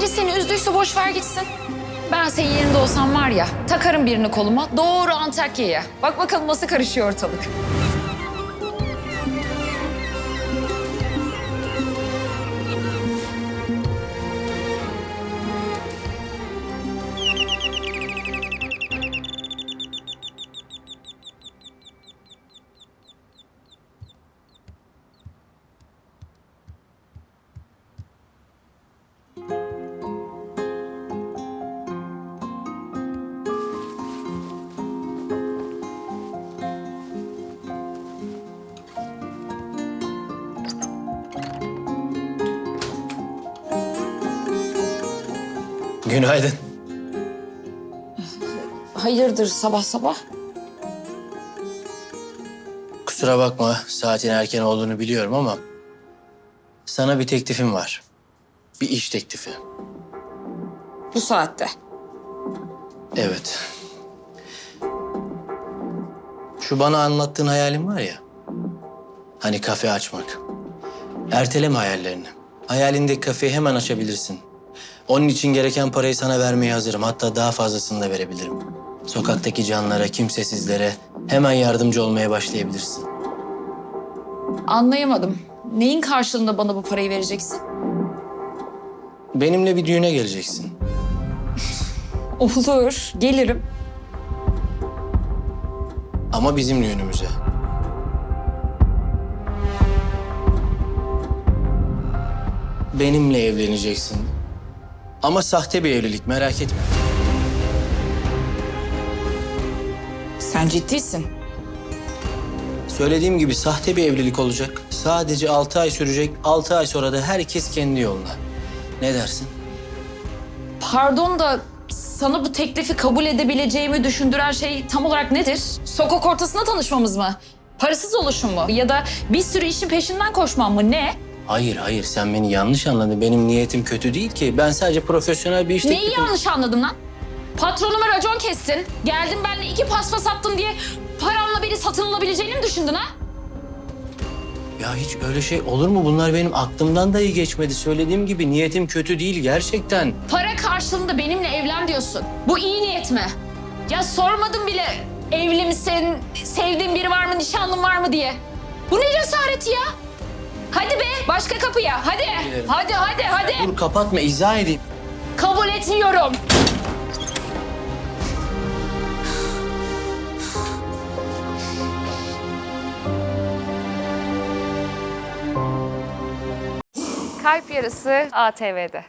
biri seni üzdüyse boş ver gitsin. Ben senin yerinde olsam var ya takarım birini koluma doğru Antakya'ya. Bak bakalım nasıl karışıyor ortalık. Günaydın. Hayırdır sabah sabah? Kusura bakma saatin erken olduğunu biliyorum ama sana bir teklifim var. Bir iş teklifi. Bu saatte. Evet. Şu bana anlattığın hayalin var ya. Hani kafe açmak. Erteleme hayallerini. Hayalindeki kafeyi hemen açabilirsin. Onun için gereken parayı sana vermeye hazırım. Hatta daha fazlasını da verebilirim. Sokaktaki canlara, kimsesizlere hemen yardımcı olmaya başlayabilirsin. Anlayamadım. Neyin karşılığında bana bu parayı vereceksin? Benimle bir düğüne geleceksin. Olur, gelirim. Ama bizim düğünümüze. Benimle evleneceksin. Ama sahte bir evlilik merak etme. Sen ciddisin. Söylediğim gibi sahte bir evlilik olacak. Sadece altı ay sürecek. Altı ay sonra da herkes kendi yoluna. Ne dersin? Pardon da sana bu teklifi kabul edebileceğimi düşündüren şey tam olarak nedir? Sokak ortasında tanışmamız mı? Parasız oluşum mu? Ya da bir sürü işin peşinden koşmam mı? Ne? Hayır hayır sen beni yanlış anladın. Benim niyetim kötü değil ki. Ben sadece profesyonel bir iş Neyi teklifi- yanlış anladım lan? Patronuma racon kestin. Geldin benimle iki paspas attın diye paramla beni satın alabileceğini mi düşündün ha? Ya hiç öyle şey olur mu? Bunlar benim aklımdan dahi geçmedi. Söylediğim gibi niyetim kötü değil gerçekten. Para karşılığında benimle evlen diyorsun. Bu iyi niyet mi? Ya sormadım bile evli misin, sevdiğin biri var mı, nişanlın var mı diye. Bu ne cesareti ya? Hadi be başka kapıya hadi. Gidelim. Hadi hadi hadi. Dur kapatma izah edeyim. Kabul etmiyorum. Kalp Yarısı ATV'de.